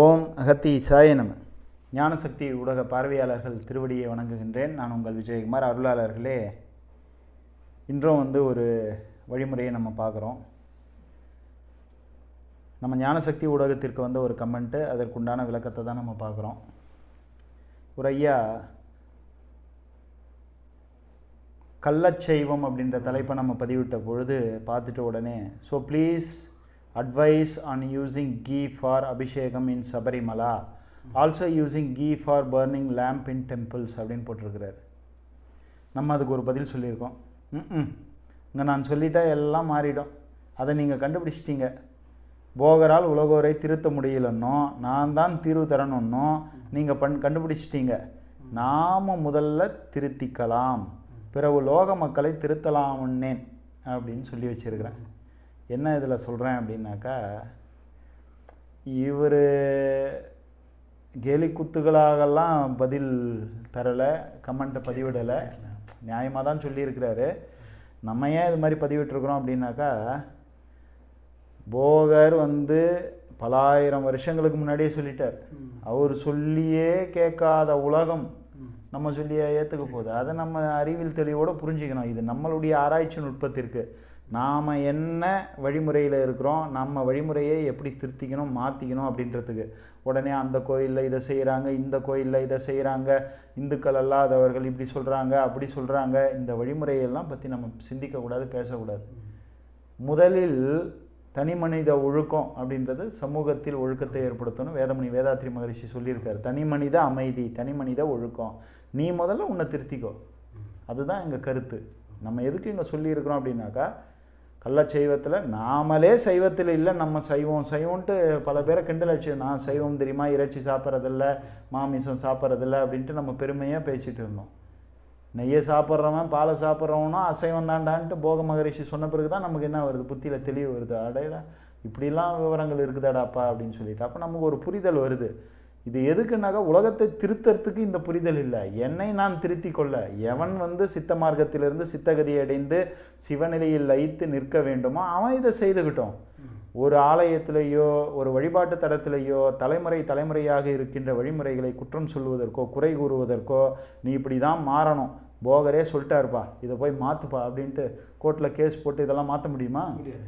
ஓம் அகத்தி சாய நம. ஞானசக்தி ஊடக பார்வையாளர்கள் திருவடியை வணங்குகின்றேன். நான் உங்கள் விஜயகுமார் அருளாளர்களே. இன்றும் வந்து ஒரு வழிமுறையை நம்ம பார்க்குறோம். நம்ம ஞானசக்தி ஊடகத்திற்கு வந்த ஒரு கமெண்ட்டு அதற்குண்டான விளக்கத்தை தான் நம்ம பார்க்குறோம். ஒரு ஐயா கள்ளச்சைவம் அப்படின்ற தலைப்பை நம்ம பதிவிட்ட பொழுது பார்த்துட்ட உடனே so please advise on using ghee for abhishekam in Sabarimala also using ghee for burning lamp in temples அப்படின்னு போட்டிருக்கிறார். நம்ம அதுக்கு ஒரு பதில் சொல்லியிருக்கோம். ம் இங்கே நான் சொல்லிட்டா எல்லாம் மாறிடும். அதை நீங்கள் கண்டுபிடிச்சிட்டீங்க. போகரால் உலகோரை திருத்த முடியலன்னோ நான் தான் தீர்வு தரணுன்னோ நீங்கள் பண் கண்டுபிடிச்சிட்டீங்க. நாம் முதல்ல திருத்திக்கலாம். பிறகு லோக மக்களை திருத்தலாம்னேன் அப்படின்னு சொல்லி வச்சுருக்கிறேன். என்ன இதில் சொல்கிறேன் அப்படின்னாக்கா இவர் கேலி குத்துகளாகலாம் பதில் தரலை கமெண்ட்டை பதிவிடலை. நியாயமாக தான் சொல்லியிருக்கிறாரு. நம்ம ஏன் இது மாதிரி பதிவிட்டிருக்கிறோம் அப்படின்னாக்கா போகர் வந்து பலாயிரம் வருஷங்களுக்கு முன்னாடியே சொல்லிட்டார். அவர் சொல்லியே கேட்காத உலகம் நம்ம சொல்லியே ஏற்றுக்க போகுது. அதை நம்ம அறிவியல் தெளிவோடு புரிஞ்சுக்கணும். இது நம்மளுடைய ஆராய்ச்சி நுட்பத்திற்கு. நாம் என்ன வழிமுறையில் இருக்கிறோம் நம்ம வழிமுறையை எப்படி திருத்திக்கணும் மாற்றிக்கணும் அப்படின்றதுக்கு. உடனே அந்த கோயிலில் இதை செய்கிறாங்க இந்த கோயிலில் இதை செய்கிறாங்க இந்துக்கள் அல்லாதவர்கள் இப்படி சொல்கிறாங்க அப்படி சொல்கிறாங்க இந்த வழிமுறையெல்லாம் பற்றி நம்ம சிந்திக்கக்கூடாது பேசக்கூடாது. முதலில் தனி மனித ஒழுக்கம் அப்படின்றது சமூகத்தில் ஒழுக்கத்தை ஏற்படுத்தணும். வேதமணி வேதாத்ரி மகரிஷி சொல்லியிருக்காரு தனி மனித அமைதி தனி மனித ஒழுக்கம். நீ முதல்ல உன்னை திருத்திக்கோ. அதுதான் எங்கள் கருத்து. நம்ம எதுக்கு இங்கே சொல்லியிருக்கிறோம் அப்படின்னாக்கா கள்ளச்சைவத்தில் நாமளே சைவத்தில் இல்லை நம்ம சைவம். சைவம்ன்ட்டு பல பேரை கிண்டல் அடிச்சு நான் சைவம் தெரியுமா? இறைச்சி சாப்பிட்றதில்ல மாமிசம் சாப்பிட்றதில்ல அப்படின்ட்டு நம்ம பெருமையாக பேசிகிட்டு இருந்தோம். நெய்யை சாப்பிட்றவன் பாலை சாப்பிட்றவனும் அசைவம் தாண்டான்ட்டு போக மகரிஷி சொன்ன பிறகு தான் நமக்கு என்ன வருது? புத்தியில் தெளிவு வருது. அடையடா இப்படிலாம் விவரங்கள் இருக்குதாடாப்பா அப்படின்னு சொல்லிட்டு. அப்போ நமக்கு ஒரு புரிதல் வருது. இது எதுக்குன்னாக்கா உலகத்தை திருத்தறதுக்கு இந்த புரிதல் இல்லை. என்னை நான் திருத்தி கொள்ள. எவன் வந்து சித்த மார்க்கத்திலிருந்து சித்தகதி அடைந்து சிவநிலையில் லயித்து நிற்க வேண்டுமோ அவன் இதை செய்துக்கிட்டோம் ஒரு ஆலயத்திலேயோ ஒரு வழிபாட்டு தடத்திலேயோ தலைமுறை தலைமுறையாக இருக்கின்ற வழிமுறைகளை குற்றம் சொல்வதற்கோ குறை கூறுவதற்கோ நீ இப்படி தான் மாறணும். போகரே சொல்லிட்டாருப்பா. இதை போய் மாற்றுப்பா அப்படின்ட்டு கோர்ட்டில் கேஸ் போட்டு இதெல்லாம் மாற்ற முடியுமா? முடியாது.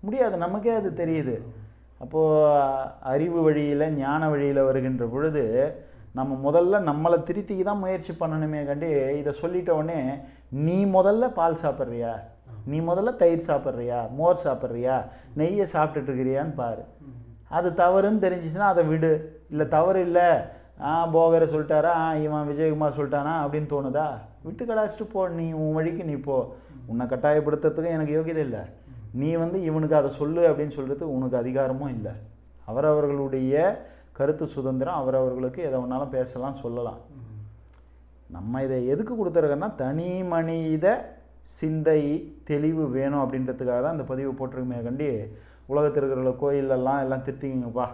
முடியாது. நமக்கே அது தெரியுது. அப்போது அறிவு வழியில் ஞான வழியில் வருகின்ற பொழுது நம்ம முதல்ல நம்மளை திருத்திக்கு தான் முயற்சி பண்ணணுமே கண்டி இதை சொல்லிட்ட உடனே நீ முதல்ல பால் சாப்பிட்றியா? நீ முதல்ல தயிர் சாப்பிட்றியா? மோர் சாப்பிட்றியா? நெய்யை சாப்பிட்டுட்ருக்கிறியான்னு பாரு. அது தவறுன்னு தெரிஞ்சிச்சுன்னா அதை விடு. இல்லை தவறு இல்லை. ஆ போகரை சொல்லிட்டாரா? ஆ இவன் விஜயகுமார் சொல்லிட்டானா? அப்படின்னு தோணுதா? விட்டு கடாச்சிட்டு போ. நீ உன் வழிக்கு நீ போ. உன்னை கட்டாயப்படுத்துறதுக்கு எனக்கு யோகியதை இல்லை. நீ வந்து இவனுக்கு அதை சொல்லு அப்படின்னு சொல்கிறது உனக்கு அதிகாரமும் இல்லை. அவரவர்களுடைய கருத்து சுதந்திரம் அவரவர்களுக்கு எதை வேணாலும் பேசலாம் சொல்லலாம். நம்ம இதை எதுக்கு கொடுத்துருக்கோன்னா தனி மனித சிந்தை தெளிவு வேணும் அப்படின்றதுக்காக தான் இந்த பதிவு போட்டிருக்குமே கண்டி. உலகத்தில் இருக்கிற கோயிலெல்லாம் எல்லாம் திருத்திங்கப்பா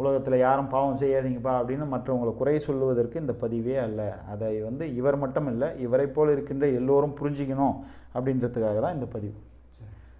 உலகத்தில் யாரும் பாவம் செய்யாதீங்கப்பா அப்படின்னு மற்றவங்களை குறை சொல்லுவதற்கு இந்த பதிவே அல்ல. அதை வந்து இவர் மட்டும் இல்லை இவரை போல் இருக்கின்ற எல்லோரும் புரிஞ்சிக்கணும் அப்படின்றதுக்காக தான் இந்த பதிவு.